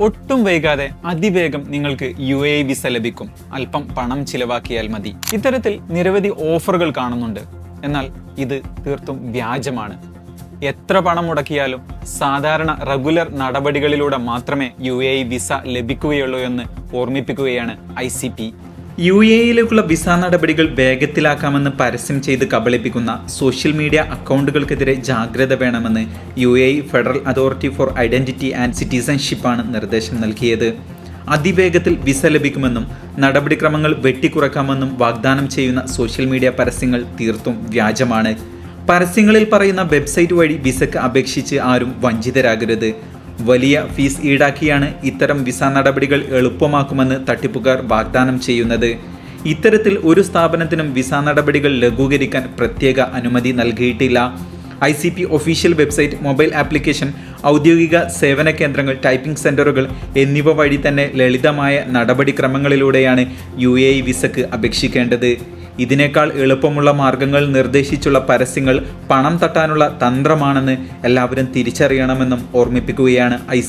ഒട്ടും വൈകാതെ അതിവേഗം നിങ്ങൾക്ക് യു എ വിസ ലഭിക്കും. അല്പം പണം ചിലവാക്കിയാൽ മതി. ഇത്തരത്തിൽ നിരവധി ഓഫറുകൾ കാണുന്നുണ്ട്. എന്നാൽ ഇത് തീർത്തും വ്യാജമാണ്. എത്ര പണം മുടക്കിയാലും സാധാരണ റെഗുലർ നടപടികളിലൂടെ മാത്രമേ യു എ വിസ ലഭിക്കുകയുള്ളൂ എന്ന് ഓർമ്മിപ്പിക്കുകയാണ് ഐ യു എയിലേക്കുള്ള വിസ നടപടികൾ വേഗത്തിലാക്കാമെന്ന് പരസ്യം ചെയ്ത് കബളിപ്പിക്കുന്ന സോഷ്യൽ മീഡിയ അക്കൗണ്ടുകൾക്കെതിരെ ജാഗ്രത വേണമെന്ന് U A federal authority for identity and സിറ്റിസൺഷിപ്പാണ് നിർദ്ദേശം നൽകിയത്. അതിവേഗത്തിൽ വിസ ലഭിക്കുമെന്നും നടപടിക്രമങ്ങൾ വെട്ടിക്കുറക്കാമെന്നും വാഗ്ദാനം ചെയ്യുന്ന സോഷ്യൽ മീഡിയ പരസ്യങ്ങൾ തീർത്തും വ്യാജമാണ്. പരസ്യങ്ങളിൽ പറയുന്ന വെബ്സൈറ്റ് വഴി വിസക്ക് അപേക്ഷിച്ച് ആരും വഞ്ചിതരാകരുത്. വലിയ ഫീസ് ഈടാക്കിയാണ് ഇത്തരം വിസ നടപടികൾ എളുപ്പമാക്കുമെന്ന് തട്ടിപ്പുകാർ വാഗ്ദാനം ചെയ്യുന്നത്. ഇത്തരത്തിൽ ഒരു സ്ഥാപനത്തിനും വിസ നടപടികൾ ലഘൂകരിക്കാൻ പ്രത്യേക അനുമതി നൽകിയിട്ടില്ല. I C P official website mobile application ഔദ്യോഗിക സേവന കേന്ദ്രങ്ങൾ ടൈപ്പിംഗ് സെന്ററുകൾ എന്നിവ വഴി തന്നെ ലളിതമായ നടപടിക്രമങ്ങളിലൂടെയാണ് യു എ വിസക്ക് അപേക്ഷിക്കേണ്ടത്. ഇതിനേക്കാൾ എളുപ്പമുള്ള മാർഗങ്ങൾ നിർദ്ദേശിച്ചുള്ള പരസ്യങ്ങൾ പണം തട്ടാനുള്ള തന്ത്രമാണെന്ന് എല്ലാവരും തിരിച്ചറിയണമെന്നും ഓർമ്മിപ്പിക്കുകയാണ് ഐ